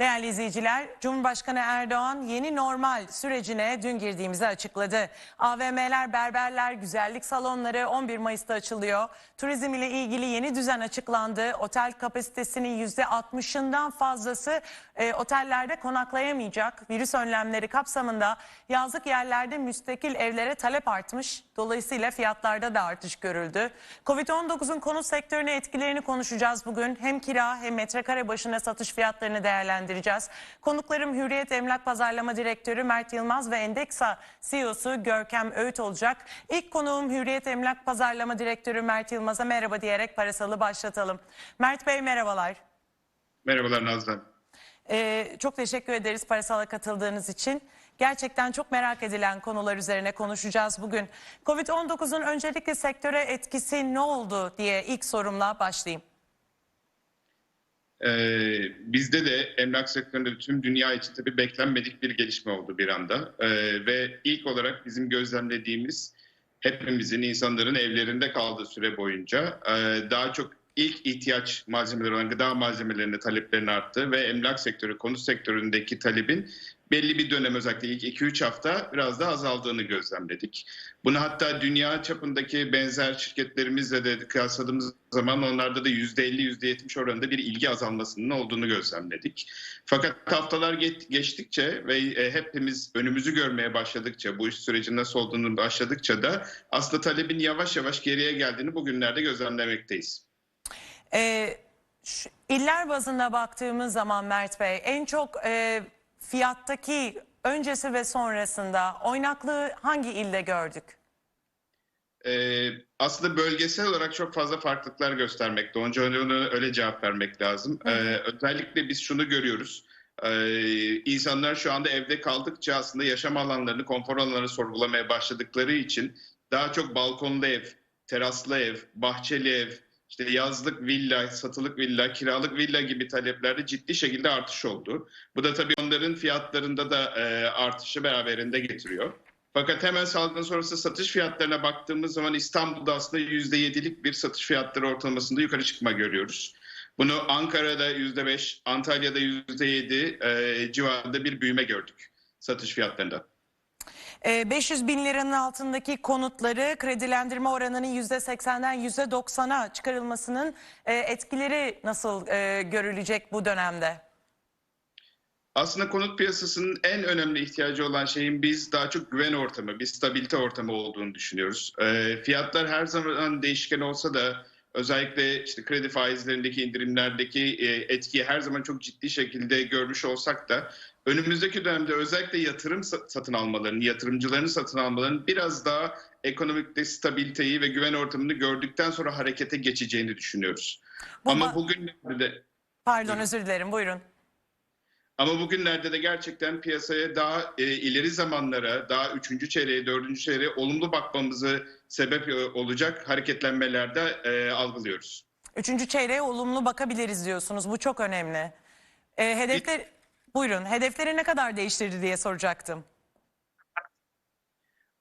Değerli izleyiciler, Cumhurbaşkanı Erdoğan yeni normal sürecine dün girdiğimizi açıkladı. AVM'ler, berberler, güzellik salonları 11 Mayıs'ta açılıyor. Turizm ile ilgili yeni düzen açıklandı. Otel kapasitesinin %60'ından fazlası e, otellerde konaklayamayacak. Virüs önlemleri kapsamında yazlık yerlerde müstakil evlere talep artmış. Dolayısıyla fiyatlarda da artış görüldü. Covid-19'un konut sektörüne etkilerini konuşacağız bugün. Hem kira hem metrekare başına satış fiyatlarını değerlendireceğiz. Konuklarım Hürriyet Emlak Pazarlama Direktörü Mert Yılmaz ve Endeksa CEO'su Görkem Öğüt olacak. İlk konuğum Hürriyet Emlak Pazarlama Direktörü Mert Yılmaz'a merhaba diyerek parasalı başlatalım. Mert Bey merhabalar. Merhabalar Nazlı. Ee, çok teşekkür ederiz parasala katıldığınız için. Gerçekten çok merak edilen konular üzerine konuşacağız bugün. Covid-19'un öncelikle sektöre etkisi ne oldu diye ilk sorumla başlayayım. Ee, bizde de emlak sektöründe tüm dünya için tabii beklenmedik bir gelişme oldu bir anda. Ee, ve ilk olarak bizim gözlemlediğimiz hepimizin insanların evlerinde kaldığı süre boyunca e, daha çok ilk ihtiyaç malzemeleri olan gıda malzemelerine taleplerin arttı ve emlak sektörü, konut sektöründeki talebin belli bir dönem özellikle ilk 2-3 hafta biraz da azaldığını gözlemledik. Bunu hatta dünya çapındaki benzer şirketlerimizle de kıyasladığımız zaman onlarda da %50-%70 oranında bir ilgi azalmasının olduğunu gözlemledik. Fakat haftalar geçtikçe ve e, hepimiz önümüzü görmeye başladıkça, bu iş sürecin nasıl olduğunu başladıkça da aslında talebin yavaş yavaş geriye geldiğini bugünlerde gözlemlemekteyiz. Ee, iller bazında baktığımız zaman Mert Bey en çok e, fiyattaki öncesi ve sonrasında oynaklığı hangi ilde gördük? Ee, aslında bölgesel olarak çok fazla farklılıklar göstermekte. Onu öyle cevap vermek lazım. Ee, özellikle biz şunu görüyoruz. Ee, insanlar şu anda evde kaldıkça aslında yaşam alanlarını, konfor alanlarını sorgulamaya başladıkları için daha çok balkonlu ev, teraslı ev, bahçeli ev, işte yazlık villa, satılık villa, kiralık villa gibi taleplerde ciddi şekilde artış oldu. Bu da tabii onların fiyatlarında da e, artışı beraberinde getiriyor. Fakat hemen salgın sonrası satış fiyatlarına baktığımız zaman İstanbul'da aslında %7'lik bir satış fiyatları ortalamasında yukarı çıkma görüyoruz. Bunu Ankara'da %5, Antalya'da %7 e, civarında bir büyüme gördük satış fiyatlarında. 500 Ee, bin liranın altındaki konutları kredilendirme oranının %80'den %90'a çıkarılmasının e, etkileri nasıl e, görülecek bu dönemde? Aslında konut piyasasının en önemli ihtiyacı olan şeyin biz daha çok güven ortamı, bir stabilite ortamı olduğunu düşünüyoruz. E, fiyatlar her zaman değişken olsa da özellikle işte kredi faizlerindeki indirimlerdeki e, etkiyi her zaman çok ciddi şekilde görmüş olsak da önümüzdeki dönemde özellikle yatırım satın almalarının, yatırımcıların satın almalarının biraz daha ekonomikte stabiliteyi ve güven ortamını gördükten sonra harekete geçeceğini düşünüyoruz. Bu Ama bugünlerde de Pardon özür dilerim buyurun. Ama bugünlerde de gerçekten piyasaya daha e, ileri zamanlara, daha üçüncü çeyreğe, dördüncü çeyreğe olumlu bakmamızı sebep e, olacak hareketlenmelerde e, algılıyoruz. Üçüncü çeyreğe olumlu bakabiliriz diyorsunuz. Bu çok önemli. E, hedefler, buyurun hedefleri ne kadar değiştirdi diye soracaktım.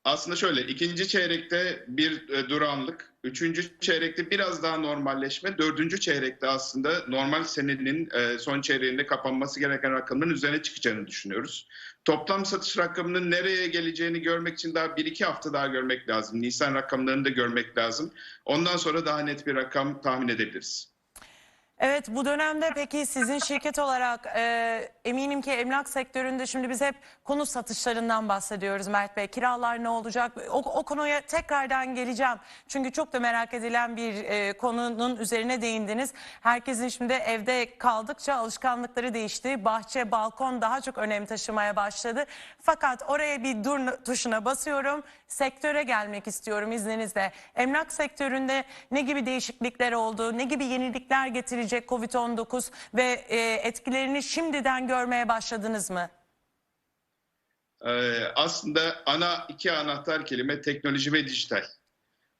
Aslında şöyle ikinci çeyrekte bir e, duranlık, üçüncü çeyrekte biraz daha normalleşme, dördüncü çeyrekte aslında normal senenin e, son çeyreğinde kapanması gereken rakamların üzerine çıkacağını düşünüyoruz. Toplam satış rakamının nereye geleceğini görmek için daha bir iki hafta daha görmek lazım. Nisan rakamlarını da görmek lazım. Ondan sonra daha net bir rakam tahmin edebiliriz. Evet bu dönemde peki sizin şirket olarak e, eminim ki emlak sektöründe şimdi biz hep konut satışlarından bahsediyoruz Mert Bey. Kiralar ne olacak? O, o konuya tekrardan geleceğim. Çünkü çok da merak edilen bir e, konunun üzerine değindiniz. Herkesin şimdi evde kaldıkça alışkanlıkları değişti. Bahçe, balkon daha çok önem taşımaya başladı. Fakat oraya bir dur tuşuna basıyorum. Sektöre gelmek istiyorum izninizle. Emlak sektöründe ne gibi değişiklikler oldu? Ne gibi yenilikler getirecek Covid-19 ve e, etkilerini şimdiden görmeye başladınız mı? Ee, aslında ana iki anahtar kelime teknoloji ve dijital.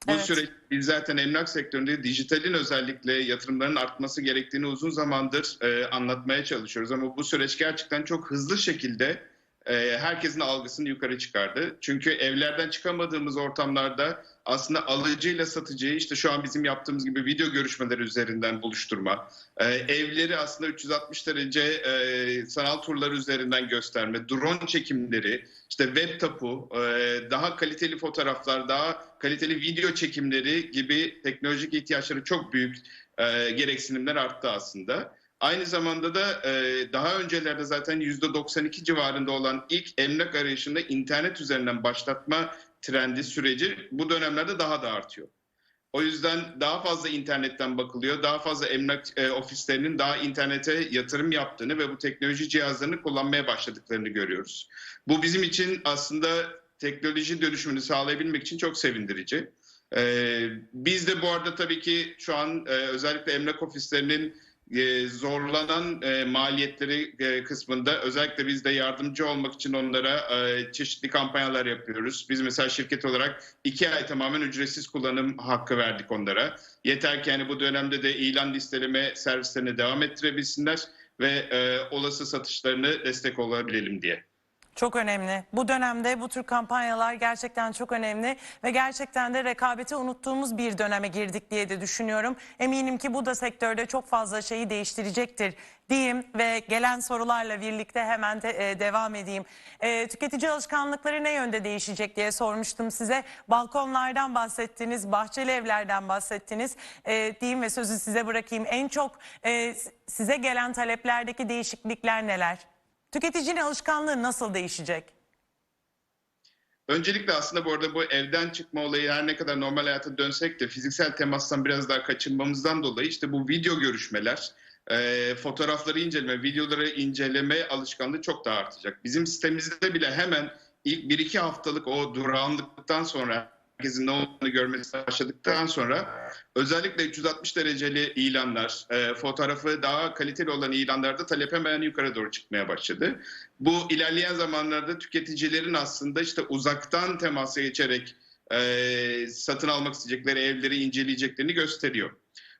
Bu Evet. süreç biz zaten emlak sektöründe dijitalin özellikle yatırımların artması gerektiğini uzun zamandır e, anlatmaya çalışıyoruz. Ama bu süreç gerçekten çok hızlı şekilde herkesin algısını yukarı çıkardı. Çünkü evlerden çıkamadığımız ortamlarda aslında alıcıyla satıcıyı işte şu an bizim yaptığımız gibi video görüşmeleri üzerinden buluşturma, e, evleri aslında 360 derece e, sanal turları üzerinden gösterme, drone çekimleri, işte web tapu, e, daha kaliteli fotoğraflar, daha kaliteli video çekimleri gibi teknolojik ihtiyaçları çok büyük e, gereksinimler arttı aslında. Aynı zamanda da e, daha öncelerde zaten %92 civarında olan ilk emlak arayışında internet üzerinden başlatma trendi süreci bu dönemlerde daha da artıyor. O yüzden daha fazla internetten bakılıyor, daha fazla emlak e, ofislerinin daha internete yatırım yaptığını ve bu teknoloji cihazlarını kullanmaya başladıklarını görüyoruz. Bu bizim için aslında teknoloji dönüşümünü sağlayabilmek için çok sevindirici. Ee, biz de bu arada tabii ki şu an e, özellikle emlak ofislerinin e, zorlanan e, maliyetleri e, kısmında özellikle biz de yardımcı olmak için onlara çeşitli kampanyalar yapıyoruz. Biz mesela şirket olarak iki ay tamamen ücretsiz kullanım hakkı verdik onlara. Yeter ki yani bu dönemde de ilan listeleme servislerine devam ettirebilsinler ve olası satışlarını destek olabilelim diye. Çok önemli. Bu dönemde bu tür kampanyalar gerçekten çok önemli ve gerçekten de rekabeti unuttuğumuz bir döneme girdik diye de düşünüyorum. Eminim ki bu da sektörde çok fazla şeyi değiştirecektir diyeyim ve gelen sorularla birlikte hemen de, e, devam edeyim. E, tüketici alışkanlıkları ne yönde değişecek diye sormuştum size. Balkonlardan bahsettiniz, bahçeli evlerden bahsettiniz e, diyeyim ve sözü size bırakayım. En çok e, size gelen taleplerdeki değişiklikler neler? Tüketicinin alışkanlığı nasıl değişecek? Öncelikle aslında bu arada bu evden çıkma olayı her ne kadar normal hayata dönsek de fiziksel temastan biraz daha kaçınmamızdan dolayı işte bu video görüşmeler, e, fotoğrafları inceleme, videoları inceleme alışkanlığı çok daha artacak. Bizim sitemizde bile hemen ilk 1-2 haftalık o durağanlıktan sonra herkesin ne olduğunu görmesi başladıktan sonra özellikle 360 dereceli ilanlar, e, fotoğrafı daha kaliteli olan ilanlarda talep hemen yukarı doğru çıkmaya başladı. Bu ilerleyen zamanlarda tüketicilerin aslında işte uzaktan temasa geçerek e, satın almak isteyecekleri evleri inceleyeceklerini gösteriyor.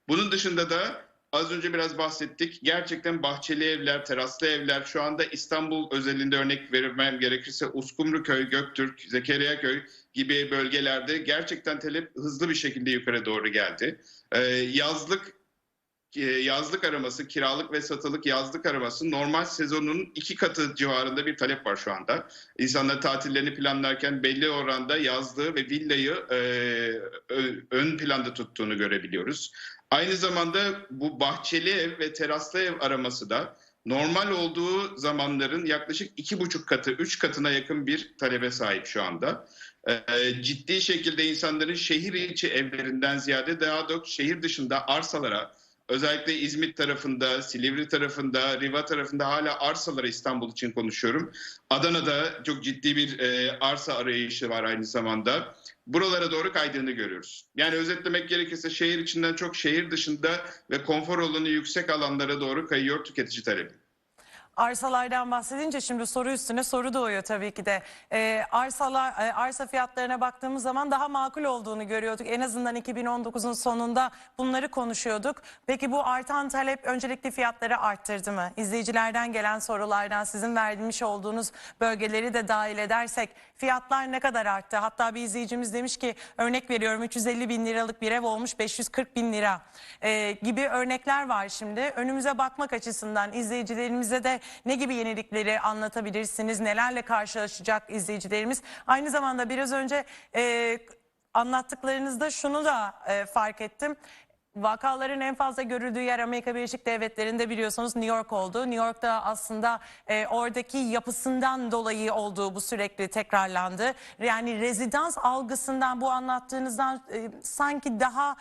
Bunun dışında da az önce biraz bahsettik. Gerçekten bahçeli evler, teraslı evler şu anda İstanbul özelinde örnek vermem gerekirse Uskumruköy, Göktürk, Zekeriyaköy gibi bölgelerde gerçekten talep hızlı bir şekilde yukarı doğru geldi. Ee, yazlık e, yazlık araması, kiralık ve satılık yazlık araması normal sezonun iki katı civarında bir talep var şu anda. İnsanlar tatillerini planlarken belli oranda yazlığı ve villayı e, ön planda tuttuğunu görebiliyoruz. Aynı zamanda bu bahçeli ev ve teraslı ev araması da normal olduğu zamanların yaklaşık iki buçuk katı, üç katına yakın bir talebe sahip şu anda. Ee, ciddi şekilde insanların şehir içi evlerinden ziyade daha da şehir dışında arsalara, özellikle İzmit tarafında, Silivri tarafında, Riva tarafında hala arsalara İstanbul için konuşuyorum. Adana'da çok ciddi bir e, arsa arayışı var aynı zamanda. Buralara doğru kaydığını görüyoruz. Yani özetlemek gerekirse şehir içinden çok şehir dışında ve konfor alanı yüksek alanlara doğru kayıyor tüketici talebi. Arsalardan bahsedince şimdi soru üstüne soru doğuyor tabii ki de. Ee, arsalar e, arsa fiyatlarına baktığımız zaman daha makul olduğunu görüyorduk. En azından 2019'un sonunda bunları konuşuyorduk. Peki bu artan talep öncelikli fiyatları arttırdı mı? İzleyicilerden gelen sorulardan sizin vermiş olduğunuz bölgeleri de dahil edersek fiyatlar ne kadar arttı? Hatta bir izleyicimiz demiş ki örnek veriyorum 350 bin liralık bir ev olmuş 540 bin lira Ee, gibi örnekler var şimdi. Önümüze bakmak açısından izleyicilerimize de ne gibi yenilikleri anlatabilirsiniz? Nelerle karşılaşacak izleyicilerimiz? Aynı zamanda biraz önce e, anlattıklarınızda şunu da e, fark ettim. Vakaların en fazla görüldüğü yer Amerika Birleşik Devletleri'nde biliyorsunuz New York oldu. New York'ta aslında e, oradaki yapısından dolayı olduğu bu sürekli tekrarlandı. Yani rezidans algısından bu anlattığınızdan e, sanki daha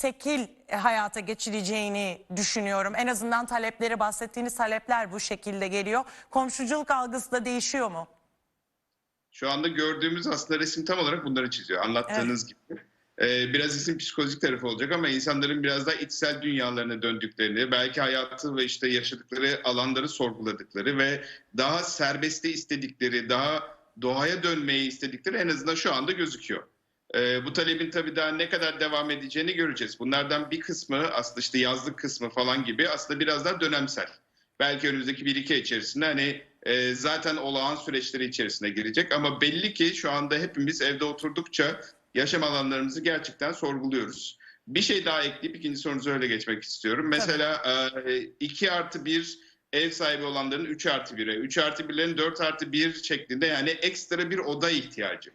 tekil hayata geçireceğini düşünüyorum. En azından talepleri bahsettiğiniz talepler bu şekilde geliyor. Komşuculuk algısı da değişiyor mu? Şu anda gördüğümüz aslında resim tam olarak bunları çiziyor. Anlattığınız gibi. Ee, biraz isim psikolojik tarafı olacak ama insanların biraz daha içsel dünyalarına döndüklerini, belki hayatı ve işte yaşadıkları alanları sorguladıkları ve daha serbeste istedikleri, daha doğaya dönmeyi istedikleri en azından şu anda gözüküyor. Ee, bu talebin tabii daha ne kadar devam edeceğini göreceğiz. Bunlardan bir kısmı aslında işte yazlık kısmı falan gibi aslında biraz daha dönemsel. belki önümüzdeki bir iki içerisinde hani e, zaten olağan süreçleri içerisine girecek. Ama belli ki şu anda hepimiz evde oturdukça yaşam alanlarımızı gerçekten sorguluyoruz. Bir şey daha ekleyip ikinci sorunuza öyle geçmek istiyorum. Mesela 2 artı 1 ev sahibi olanların 3 artı 1'e, 3 artı 1'lerin 4 artı 1 şeklinde yani ekstra bir oda ihtiyacı.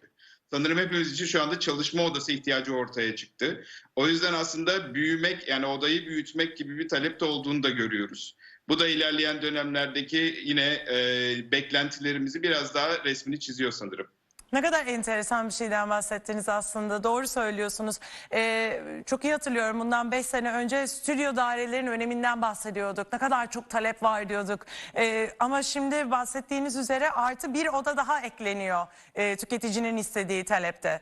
Sanırım hepimiz için şu anda çalışma odası ihtiyacı ortaya çıktı. O yüzden aslında büyümek yani odayı büyütmek gibi bir talep de olduğunu da görüyoruz. Bu da ilerleyen dönemlerdeki yine e, beklentilerimizi biraz daha resmini çiziyor sanırım. Ne kadar enteresan bir şeyden bahsettiniz aslında. Doğru söylüyorsunuz. Ee, çok iyi hatırlıyorum bundan 5 sene önce stüdyo dairelerinin öneminden bahsediyorduk. Ne kadar çok talep var diyorduk. Ee, ama şimdi bahsettiğiniz üzere artı bir oda daha ekleniyor e, tüketicinin istediği talepte.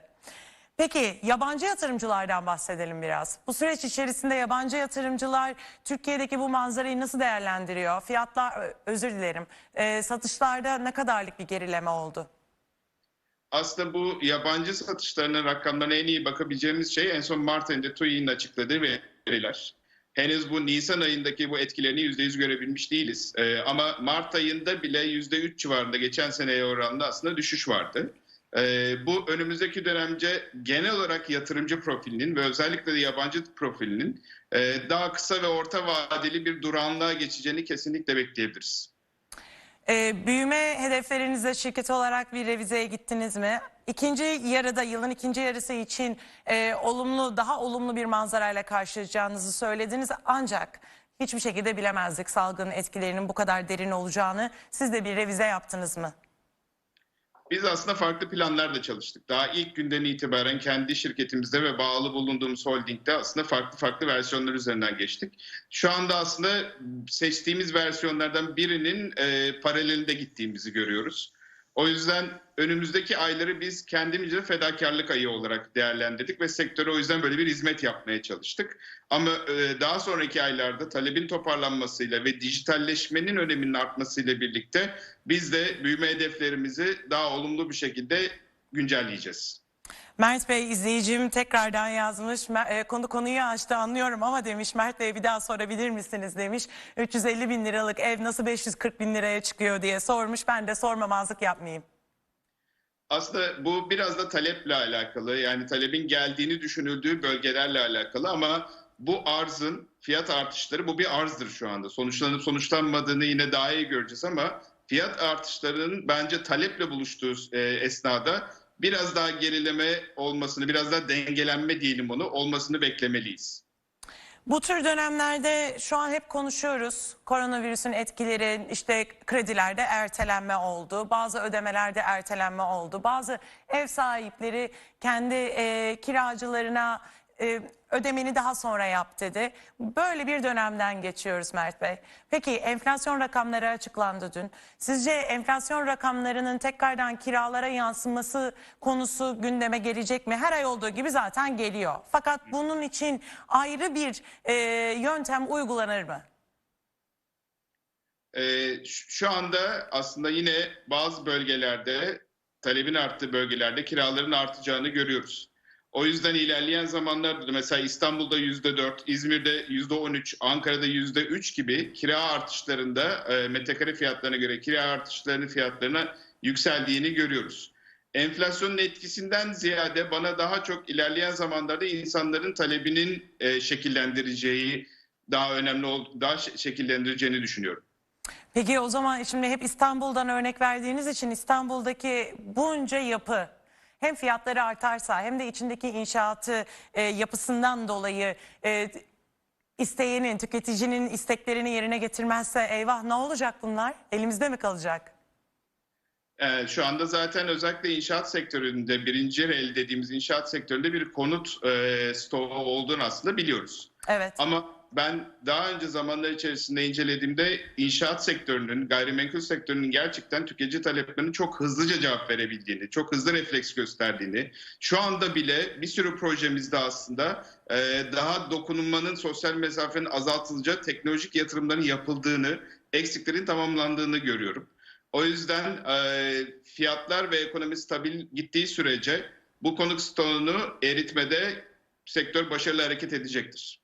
Peki yabancı yatırımcılardan bahsedelim biraz. Bu süreç içerisinde yabancı yatırımcılar Türkiye'deki bu manzarayı nasıl değerlendiriyor? Fiyatlar, özür dilerim, e, satışlarda ne kadarlık bir gerileme oldu? Aslında bu yabancı satışlarının rakamlarına en iyi bakabileceğimiz şey en son Mart ayında TÜİ'nin açıkladığı veriler. Henüz bu Nisan ayındaki bu etkilerini %100 görebilmiş değiliz. Ee, ama Mart ayında bile %3 civarında geçen seneye oranla aslında düşüş vardı. Ee, bu önümüzdeki dönemce genel olarak yatırımcı profilinin ve özellikle de yabancı profilinin e, daha kısa ve orta vadeli bir duranlığa geçeceğini kesinlikle bekleyebiliriz. Ee, büyüme hedeflerinizde şirket olarak bir revizeye gittiniz mi? İkinci yarıda yılın ikinci yarısı için e, olumlu daha olumlu bir manzarayla karşılaşacağınızı söylediniz ancak hiçbir şekilde bilemezdik salgının etkilerinin bu kadar derin olacağını. Siz de bir revize yaptınız mı? Biz aslında farklı planlarla çalıştık. Daha ilk günden itibaren kendi şirketimizde ve bağlı bulunduğumuz holdingde aslında farklı farklı versiyonlar üzerinden geçtik. Şu anda aslında seçtiğimiz versiyonlardan birinin e, paralelinde gittiğimizi görüyoruz. O yüzden önümüzdeki ayları biz kendimizce fedakarlık ayı olarak değerlendirdik ve sektöre o yüzden böyle bir hizmet yapmaya çalıştık. Ama e, daha sonraki aylarda talebin toparlanmasıyla ve dijitalleşmenin öneminin artmasıyla birlikte biz de büyüme hedeflerimizi daha olumlu bir şekilde güncelleyeceğiz. Mert Bey izleyicim tekrardan yazmış. E, Konu konuyu açtı anlıyorum ama demiş Mert Bey bir daha sorabilir misiniz demiş. 350 bin liralık ev nasıl 540 bin liraya çıkıyor diye sormuş. Ben de sormamazlık yapmayayım. Aslında bu biraz da taleple alakalı. Yani talebin geldiğini düşünüldüğü bölgelerle alakalı ama bu arzın fiyat artışları bu bir arzdır şu anda. Sonuçlanıp sonuçlanmadığını yine daha iyi göreceğiz ama fiyat artışlarının bence taleple buluştuğu e, esnada biraz daha gerileme olmasını, biraz daha dengelenme diyelim onu olmasını beklemeliyiz. Bu tür dönemlerde şu an hep konuşuyoruz. Koronavirüsün etkileri işte kredilerde ertelenme oldu. Bazı ödemelerde ertelenme oldu. Bazı ev sahipleri kendi e, kiracılarına e, ödemeni daha sonra yap dedi. Böyle bir dönemden geçiyoruz Mert Bey. Peki enflasyon rakamları açıklandı dün. Sizce enflasyon rakamlarının tekrardan kiralara yansıması konusu gündeme gelecek mi? Her ay olduğu gibi zaten geliyor. Fakat bunun için ayrı bir e, yöntem uygulanır mı? Ee, şu anda aslında yine bazı bölgelerde talebin arttığı bölgelerde kiraların artacağını görüyoruz. O yüzden ilerleyen zamanlarda da mesela İstanbul'da yüzde dört, İzmir'de yüzde on üç, Ankara'da yüzde üç gibi kira artışlarında e, metrekare fiyatlarına göre kira artışlarının fiyatlarına yükseldiğini görüyoruz. Enflasyonun etkisinden ziyade bana daha çok ilerleyen zamanlarda insanların talebinin e, şekillendireceği daha önemli daha şe- şekillendireceğini düşünüyorum. Peki o zaman şimdi hep İstanbul'dan örnek verdiğiniz için İstanbul'daki bunca yapı hem fiyatları artarsa hem de içindeki inşaatı e, yapısından dolayı e, isteyenin, tüketicinin isteklerini yerine getirmezse eyvah ne olacak bunlar? Elimizde mi kalacak? Ee, şu anda zaten özellikle inşaat sektöründe birinci el dediğimiz inşaat sektöründe bir konut e, stoğu olduğunu aslında biliyoruz. Evet. Ama ben daha önce zamanlar içerisinde incelediğimde inşaat sektörünün, gayrimenkul sektörünün gerçekten tüketici taleplerine çok hızlıca cevap verebildiğini, çok hızlı refleks gösterdiğini, şu anda bile bir sürü projemizde aslında e, daha dokunulmanın, sosyal mesafenin azaltılacağı teknolojik yatırımların yapıldığını, eksiklerin tamamlandığını görüyorum. O yüzden e, fiyatlar ve ekonomi stabil gittiği sürece bu konut stoğunu eritmede sektör başarılı hareket edecektir.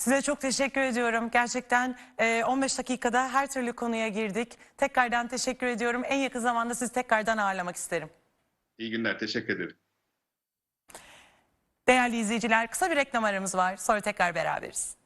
Size çok teşekkür ediyorum. Gerçekten e, 15 dakikada her türlü konuya girdik. Tekrardan teşekkür ediyorum. En yakın zamanda sizi tekrardan ağırlamak isterim. İyi günler, teşekkür ederim. Değerli izleyiciler kısa bir reklam aramız var. Sonra tekrar beraberiz.